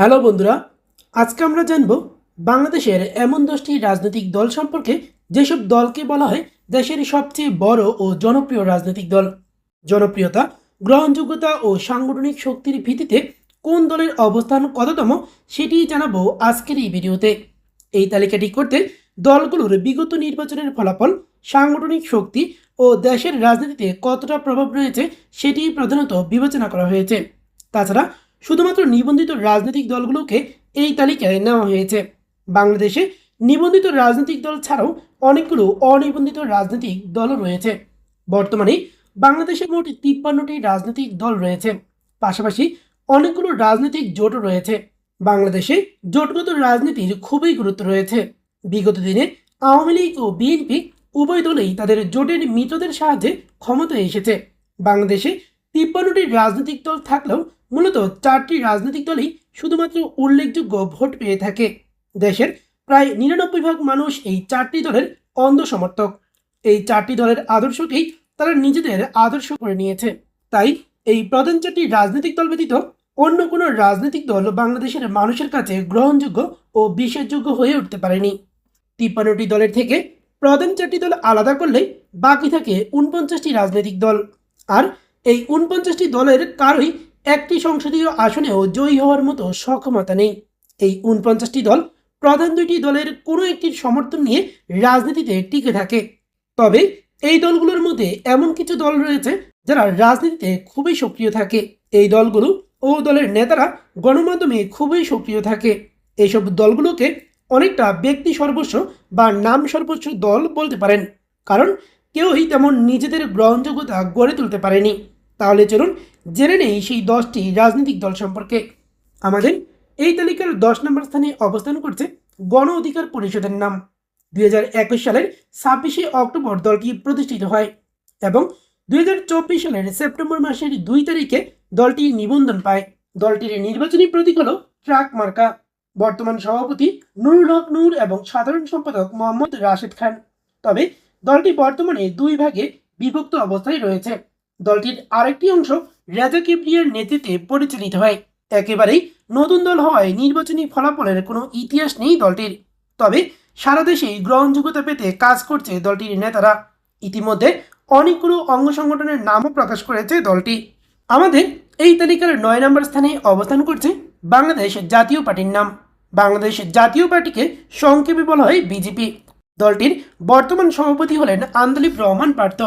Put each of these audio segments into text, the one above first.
Hello বন্ধুরা, আজকে আমরা জানব বাংলাদেশের এমন দশটি রাজনৈতিক দল সম্পর্কে, যেসব দলকে বলা হয় দেশের সবচেয়ে বড় ও জনপ্রিয় রাজনৈতিক দল। জনপ্রিয়তা, গ্রহণযোগ্যতা ও সাংগঠনিক শক্তির ভিত্তিতে কোন দলের অবস্থান কততম সেটি জানাব আজকের এই ভিডিওতে। এই তালিকাটি করতে দলগুলোর বিগত নির্বাচনের ফলাফল, সাংগঠনিক শক্তি ও দেশের রাজনীতিতে কতটা প্রভাব রয়েছে সেটি প্রধানত বিবেচনা করা হয়েছে। তাছাড়া শুধুমাত্র নিবন্ধিত রাজনৈতিক দলগুলোকে এই তালিকায় নেওয়া হয়েছে। বাংলাদেশে নিবন্ধিত রাজনৈতিক দল ছাড়াও অনেকগুলো অনিবন্ধিত রাজনৈতিক দলও রয়েছে। বর্তমানে বাংলাদেশে মোট তিপ্পান্নটি রাজনৈতিক দল রয়েছে। পাশাপাশি অনেকগুলো রাজনৈতিক জোটও রয়েছে। বাংলাদেশে জোটগত রাজনীতির খুবই গুরুত্ব রয়েছে। বিগত দিনে আওয়ামী লীগ ও বিএনপি উভয় দলেই তাদের জোটের মিত্রদের সাহায্যে ক্ষমতায় এসেছে। বাংলাদেশে তিপ্পান্নটি রাজনৈতিক দল থাকলেও মূলত চারটি রাজনৈতিক দলই শুধুমাত্র উল্লেখযোগ্য ভোট পেয়ে থাকে। দেশের প্রায় নিরানব্বই ভাগ মানুষ এই চারটি দলের অন্ধ সমর্থক এই চারটি দলের আদর্শকেই তারা নিজেদের আদর্শ করে নিয়েছে। তাই এই প্রধান চারটি রাজনৈতিক দল ব্যতীত অন্য কোনো রাজনৈতিক দল বাংলাদেশের মানুষের কাছে গ্রহণযোগ্য ও বিশ্বাসযোগ্য হয়ে উঠতে পারেনি। তিপ্পান্নটি দলের থেকে প্রধান চারটি দল আলাদা করলে বাকি থাকে উনপঞ্চাশটি রাজনৈতিক দল। আর এই উনপঞ্চাশটি দলের কারোই একটি সংসদীয় আসনেও জয়ী হওয়ার মতো সক্ষমতা নেই। এই উনপঞ্চাশটি দল প্রধান দুইটি দলের কোনো একটির সমর্থন নিয়ে রাজনীতিতে টিকে থাকে। তবে এই দলগুলোর মধ্যে এমন কিছু দল রয়েছে যারা রাজনীতিতে খুবই সক্রিয় থাকে। এই দলগুলো ও দলের নেতারা গণমাধ্যমে খুবই সক্রিয় থাকে। এইসব দলগুলোকে অনেকটা ব্যক্তি সর্বস্ব বা নাম সর্বস্ব দল বলতে পারেন। কারণ কেউই তেমন নিজেদের গ্রহণযোগ্যতা গড়ে তুলতে পারেনি। তাহলে চলুন জেনে নেই সেই দশটি রাজনৈতিক দল সম্পর্কে। আমাদের এই তালিকার দশ নম্বর স্থানে অবস্থান করছে গণ অধিকার পরিষদের নাম। দুই হাজার একুশ সালের ছাব্বিশে অক্টোবর দলটি প্রতিষ্ঠিত হয় এবং দুই হাজার চব্বিশ সালের সেপ্টেম্বর মাসের দুই তারিখে দলটি নিবন্ধন পায়। দলটির নির্বাচনী প্রতীক হল ট্রাক মার্কা। বর্তমান সভাপতি নুরুল হক নূর এবং সাধারণ সম্পাদক মোহাম্মদ রাশেদ খান। তবে দলটি বর্তমানে দুই ভাগে বিভক্ত অবস্থায় রয়েছে। দলটির আরেকটি অংশ রেজা কিবরিয়ার নেতৃত্বে পরিচালিত হয়। একেবারেই নতুন দল হওয়ায় নির্বাচনী ফলাফলের কোনো ইতিহাস নেই দলটির। তবে সারা দেশেই গ্রহণযোগ্যতা পেতে কাজ করছে দলটির নেতারা। ইতিমধ্যে অনেকগুলো অঙ্গ সংগঠনের নামও প্রকাশ করেছে দলটি। আমাদের এই তালিকার নয় নম্বর স্থানে অবস্থান করছে বাংলাদেশ জাতীয় পার্টির নাম। বাংলাদেশ জাতীয় পার্টিকে সংক্ষেপে বলা হয় বিজেপি। দলটির বর্তমান সভাপতি হলেন আন্দোলিপ রহমান পার্থ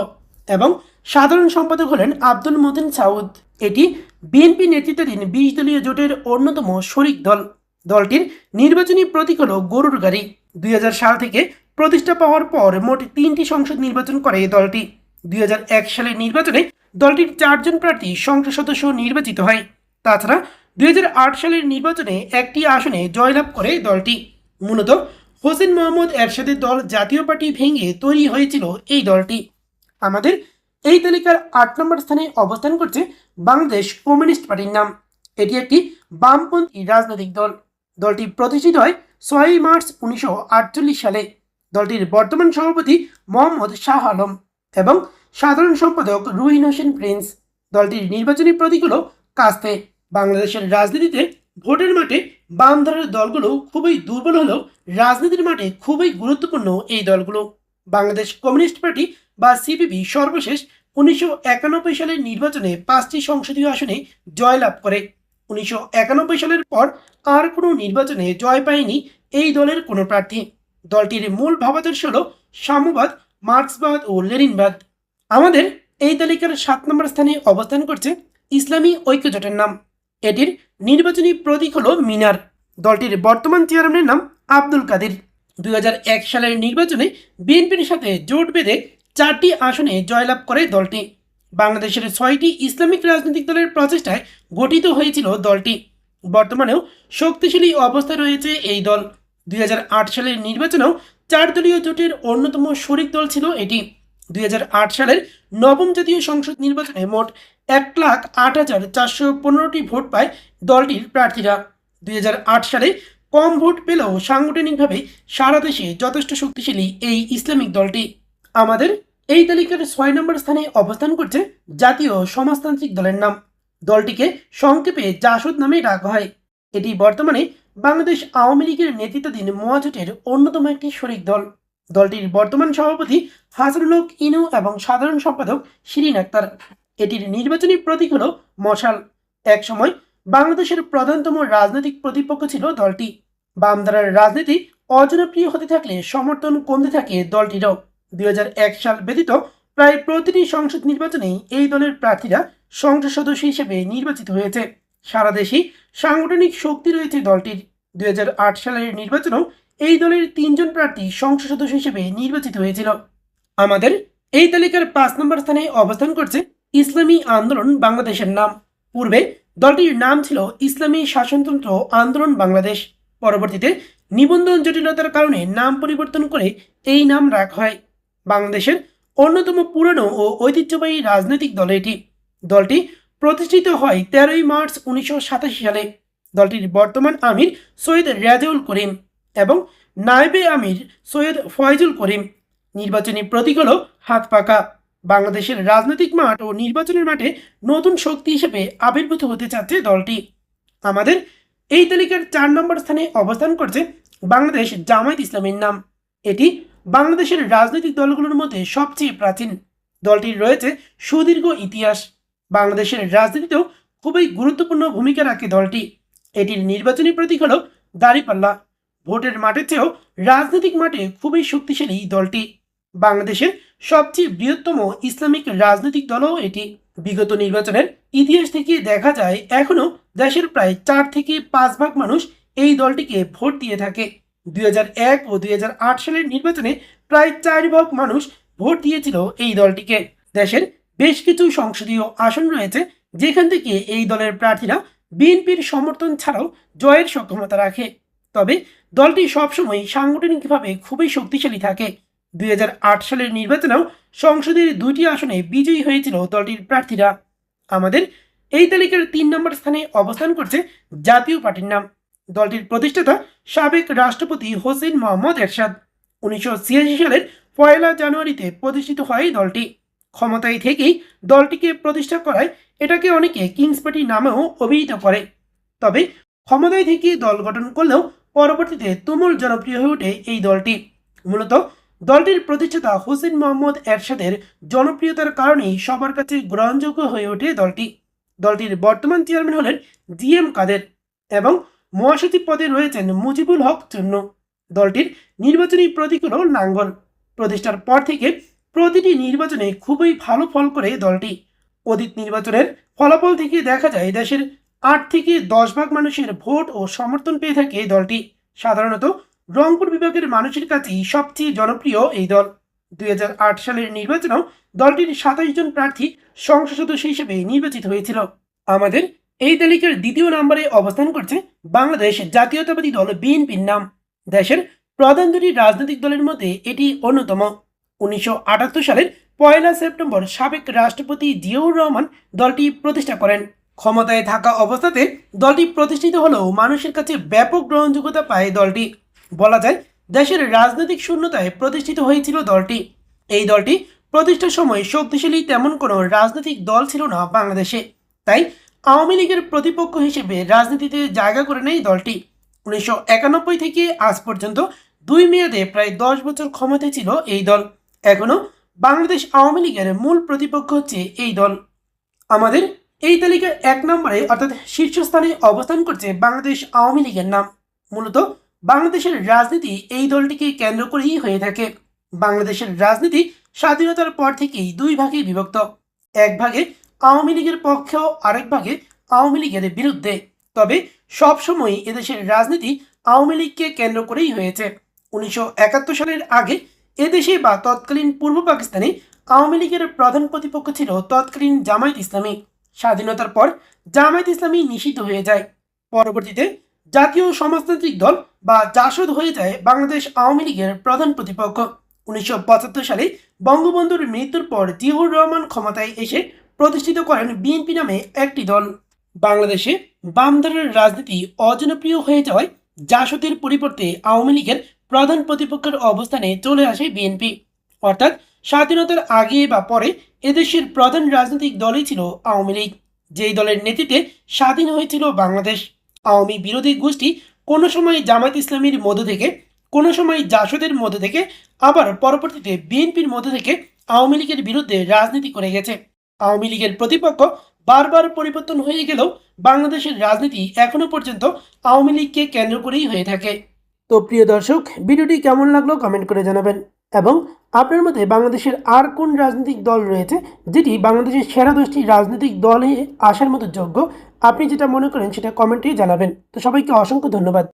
এবং সাধারণ সম্পাদক হলেন আব্দুল মতিন সাউদ। এটি বিএনপি নেতৃত্বাধীন বিশ দলীয় জোটের অন্যতম শরিক দল। দলটির নির্বাচনী প্রতীক হল গরুর গাড়ি। দুই হাজার সাল থেকে প্রতিষ্ঠা পাওয়ার পর মোট তিনটি সংসদ নির্বাচন করে এই দলটি। দুই হাজার এক সালের নির্বাচনে দলটির চারজন প্রার্থী সংসদ সদস্য নির্বাচিত হয়। তাছাড়া দুই হাজার আট সালের নির্বাচনে একটি আসনে জয়লাভ করে দলটি। মূলত হোসেন মোহাম্মদ এরশাদের দল জাতীয় পার্টি ভেঙে তৈরি হয়েছিল এই দলটি। আমাদের এই তালিকার আট নম্বর স্থানে অবস্থান করছে বাংলাদেশ কমিউনিস্ট পার্টির নাম। এটি একটি বামপন্থী রাজনৈতিক দল। দলটি প্রতিষ্ঠিত হয় ছয়ই মার্চ উনিশশো আটচল্লিশ সালে। দলটির বর্তমান সভাপতি মোহাম্মদ শাহ আলম এবং সাধারণ সম্পাদক রুহিন হোসেন প্রিন্স। দলটির নির্বাচনী প্রতীক হল কাস্তে। বাংলাদেশের রাজনীতিতে ভোটের মাঠে বাম ধারের দলগুলো খুবই দুর্বল হলেও রাজনীতির মাঠে খুবই গুরুত্বপূর্ণ এই দলগুলো। বাংলাদেশ কমিউনিস্ট পার্টি বা সিপিবি সর্বশেষ উনিশশো একানব্বই সালের নির্বাচনে পাঁচটি সংসদীয় আসনে জয়লাভ করে। উনিশশো একানব্বই সালের পর আর কোনো নির্বাচনে জয় পায়নি এই দলের কোনো প্রার্থী। দলটির মূল ভাবাদর্শ হল সাম্যবাদ মার্ক্সবাদ ও লেনিনবাদ। আমাদের এই তালিকার সাত নম্বর স্থানে অবস্থান করছে ইসলামী ঐক্যজোটের নাম। এটির নির্বাচনী প্রতীক হল মিনার। দলটির বর্তমান চেয়ারম্যানের নাম আব্দুল কাদের। দুই হাজার এক সালের নির্বাচনে বিএনপির সাথে জোট বেঁধে চারটি আসনে জয়লাভ করে দলটি। বাংলাদেশের ছয়টি ইসলামিক রাজনৈতিক দলের প্রচেষ্টায় গঠিত হয়েছিল দলটি। বর্তমানেও শক্তিশালী অবস্থা রয়েছে এই দল। দুই হাজার আট সালের নির্বাচনেও চার দলীয় জোটের অন্যতম শরিক দল ছিল এটি। দুই হাজার আট সালের নবম জাতীয় সংসদ নির্বাচনে মোট এক লাখ আট হাজার চারশো পনেরোটি ভোট পায় দলটির প্রার্থীরা। দুই হাজার আট সালে কম ভোট পেলেও সাংগঠনিকভাবে সারা দেশে যথেষ্ট শক্তিশালী এই ইসলামিক দলটি। আমাদের এই তালিকার ছয় নম্বর স্থানে অবস্থান করছে জাতীয় সমাজতান্ত্রিক দলের নাম। দলটিকে সংক্ষেপে জাসদ নামে ডাকা হয়। এটি বর্তমানে বাংলাদেশ আওয়ামী লীগের নেতৃত্বাধীন মহাজোটের অন্যতম একটি শরিক দল। দলটির বর্তমান সভাপতি হাসানুল হক ইনু এবং সাধারণ সম্পাদক শিরিন আক্তার। এটির নির্বাচনী প্রতীক হল মশাল। এক সময় বাংলাদেশের প্রধানতম রাজনৈতিক প্রতিপক্ষ ছিল দলটি। বামধারার রাজনীতি অজনপ্রিয় হতে থাকলে সমর্থন কমতে থাকে দলটিরও। দুই হাজার এক সাল ব্যতীত প্রায় প্রতিটি সংসদ নির্বাচনেই এই দলের প্রার্থীরা সংসদ সদস্য হিসেবে নির্বাচিত হয়েছে। সারা দেশেই সাংগঠনিক শক্তি রয়েছে দলটির। দুই হাজার আট সালের নির্বাচনেও এই দলের তিনজন প্রার্থী সংসদ সদস্য হিসেবে নির্বাচিত হয়েছিল। আমাদের এই তালিকার পাঁচ নম্বর স্থানে অবস্থান করছে ইসলামী আন্দোলন বাংলাদেশের নাম। পূর্বে দলটির নাম ছিল ইসলামী শাসনতন্ত্র আন্দোলন বাংলাদেশ। পরবর্তীতে নিবন্ধন জটিলতার কারণে নাম পরিবর্তন করে এই নাম রাখা হয়। বাংলাদেশের অন্যতম পুরনো ও ঐতিহ্যবাহী রাজনৈতিক দল এটি। দলটি প্রতিষ্ঠিত হয় তেরোই মার্চ উনিশশো সাতাশি সালে। দলটির বর্তমান আমির সৈয়দ রেজাউল করিম। এবং নায়েবে আমির সৈয়দ ফয়জুল করিম। নির্বাচনী প্রতীক হল হাত পাকা। বাংলাদেশের রাজনৈতিক মাঠ ও নির্বাচনের মাঠে নতুন শক্তি হিসেবে আবির্ভূত হতে চাচ্ছে দলটি। আমাদের এই তালিকার চার নম্বর স্থানে অবস্থান করছে বাংলাদেশ জামায়াত ইসলামের নাম। এটি বাংলাদেশের রাজনৈতিক দলগুলোর মধ্যে সবচেয়ে প্রাচীন। দলটির রয়েছে সুদীর্ঘ ইতিহাস। বাংলাদেশের রাজনীতিতেও খুবই গুরুত্বপূর্ণ ভূমিকা রাখে দলটি। এটির নির্বাচনী প্রতীক হল দাঁড়িপাল্লা। ভোটের মাঠের চেয়েও রাজনৈতিক মাঠে খুবই শক্তিশালী দলটি। বাংলাদেশের সবচেয়ে বৃহত্তম ইসলামিক রাজনৈতিক দলও এটি। বিগত নির্বাচনের ইতিহাস থেকে দেখা যায়, এখনও দেশের প্রায় চার থেকে পাঁচ ভাগ মানুষ এই দলটিকে ভোট দিয়ে থাকে। দুই ও দুই হাজার আট সালের নির্বাচনে প্রায় চার ভাগ মানুষ ভোট দিয়েছিল এই দলটিকে। দেশের বেশ কিছু সংসদীয় আসন রয়েছে, যেখান থেকে এই দলের প্রার্থীরা বিএনপির সমর্থন ছাড়াও জয়ের সক্ষমতা রাখে। তবে দলটি সবসময় সাংগঠনিকভাবে খুবই শক্তিশালী থাকে। দুই হাজার আট সালের নির্বাচনেও সংসদের দুইটি আসনে বিজয়ী হয়েছিল দলটির প্রার্থীরা। আমাদের এই তালিকার তিন নম্বর স্থানে অবস্থান করছে জাতীয় পার্টির নাম। দলটির প্রতিষ্ঠাতা সাবেক রাষ্ট্রপতি হোসেন মোহাম্মদ এরশাদ। উনিশশো ছিয়াশি সালের পয়লা জানুয়ারিতে প্রতিষ্ঠিত হয় দলটি। ক্ষমতায় থেকেই দলটিকে প্রতিষ্ঠা করায় এটাকে অনেকে কিংস পার্টি নামেও অভিহিত করে। তবে ক্ষমতায় থেকে দল গঠন করলেও পরবর্তীতে তুমুল জনপ্রিয় হয়ে ওঠে এই দলটি। মূলত দলটির প্রতিষ্ঠাতা হোসেন মোহাম্মদ এরশাদের জনপ্রিয়তার কারণেই সবার কাছে গ্রহণযোগ্য হয়ে ওঠে দলটি। দলটির বর্তমান চেয়ারম্যান হলেন জি এম কাদের এবং মহাসচিব পদে রয়েছেন মুজিবুল হক চূন্য দলটির নির্বাচনী প্রতীক হল নাঙ্গল। প্রতিষ্ঠার পর থেকে প্রতিটি নির্বাচনে খুবই ভালো ফল করে দলটি। অতীত নির্বাচনের ফলাফল থেকে দেখা যায় দেশের আট থেকে দশ ভাগ মানুষের ভোট ও সমর্থন পেয়ে থাকে এই দলটি। সাধারণত রংপুর বিভাগের মানুষের কাছেই সবচেয়ে জনপ্রিয় এই দল। দুই হাজার আট সালের নির্বাচনেও দলটির সাতাশ জন প্রার্থী সংসদ সদস্য হিসেবে নির্বাচিত হয়েছিল। আমাদের এই তালিকার দ্বিতীয় নম্বরে অবস্থান করছে বাংলাদেশ জাতীয়তাবাদী দল বিএনপির নাম। দেশের প্রধান দুটি রাজনৈতিক দলের মধ্যে এটি অন্যতম। উনিশশো আটাত্তর সালের পয়লা সেপ্টেম্বর সাবেক রাষ্ট্রপতি জিয়াউর রহমান দলটি প্রতিষ্ঠা করেন। ক্ষমতায় থাকা অবস্থাতে দলটি প্রতিষ্ঠিত হলেও মানুষের কাছে ব্যাপক গ্রহণযোগ্যতা পায় দলটি। বলা যায়, দেশের রাজনৈতিক শূন্যতায় প্রতিষ্ঠিত হয়েছিল দলটি। এই দলটি প্রতিষ্ঠার সময় শক্তিশালী তেমন কোনো রাজনৈতিক দল ছিল না বাংলাদেশে। তাই আওয়ামী লীগের প্রতিপক্ষ হিসেবে রাজনীতিতে জায়গা করে নেয় দলটি। উনিশশো একানব্বই থেকে আজ পর্যন্ত দুই মেয়াদে প্রায় দশ বছর ক্ষমতায় ছিল এই দল। এখনও বাংলাদেশ আওয়ামী লীগের মূল প্রতিপক্ষ হচ্ছে এই দল। আমাদের এই তালিকার এক নম্বরে অর্থাৎ শীর্ষস্থানে অবস্থান করছে বাংলাদেশ আওয়ামী লীগের নাম। মূলত বাংলাদেশের রাজনীতি এই দলটিকে কেন্দ্র করেই হয়ে থাকে। বাংলাদেশের রাজনীতি স্বাধীনতার পর থেকেই দুই ভাগে বিভক্ত। এক ভাগে আওয়ামী লীগের পক্ষেও আরেক ভাগে আওয়ামী লীগের বিরুদ্ধে। তবে সবসময় এদেশের রাজনীতি আওয়ামী লীগকে কেন্দ্র করেই হয়েছে। উনিশশো একাত্তর সালের আগে এদেশে বা তৎকালীন পূর্ব পাকিস্তানে আওয়ামী লীগের প্রধান প্রতিপক্ষ ছিল তৎকালীন জামায়াত ইসলামী। স্বাধীনতার পর জামায়াত ইসলামী নিষিদ্ধ হয়ে যায়। পরবর্তীতে জাতীয় সমাজতান্ত্রিক দল বা জাসদ হয়ে যায় বাংলাদেশ আওয়ামী লীগের প্রধান প্রতিপক্ষ। উনিশশো পঁচাত্তর সালে বঙ্গবন্ধুর মৃত্যুর পর জিয়াউর রহমান ক্ষমতায় এসে প্রতিষ্ঠিত করেন বিএনপি নামে একটি দল। বাংলাদেশে বামধারার রাজনীতি অজনপ্রিয় হয়ে যাওয়ায় জাসদের পরিবর্তে আওয়ামী লীগের প্রধান প্রতিপক্ষের অবস্থানে চলে আসে বিএনপি। অর্থাৎ স্বাধীনতার আগে বা পরে এদেশের প্রধান রাজনৈতিক দলই ছিল আওয়ামী লীগ। যেই দলের নেতৃত্বে স্বাধীন হয়েছিল বাংলাদেশ। আওয়ামী বিরোধী গোষ্ঠী কোনো সময় জামায়াত ইসলামীর মধ্য থেকে, কোনো সময় জাসদের মধ্য থেকে, আবার পরবর্তীতে বিএনপির মধ্য থেকে আওয়ামী লীগের বিরুদ্ধে রাজনীতি করে গেছে। আওয়ামী লীগের প্রতিপক্ষ বারবার পরিবর্তন হয়ে গেলেও বাংলাদেশের রাজনীতি এখনও পর্যন্ত আওয়ামী লীগকে কেন্দ্র করেই হয়ে থাকে। তো প্রিয় দর্শক, ভিডিওটি কেমন লাগল কমেন্ট করে জানাবেন। এবং আপনার মতে বাংলাদেশের আর কোন রাজনৈতিক দল রয়েছে যেটি বাংলাদেশের সেরা দশটি রাজনৈতিক দলে আসার মতো যোগ্য? আপনি যেটা মনে করেন সেটা কমেন্টেই জানাবেন। তো সবাইকে অসংখ্য ধন্যবাদ।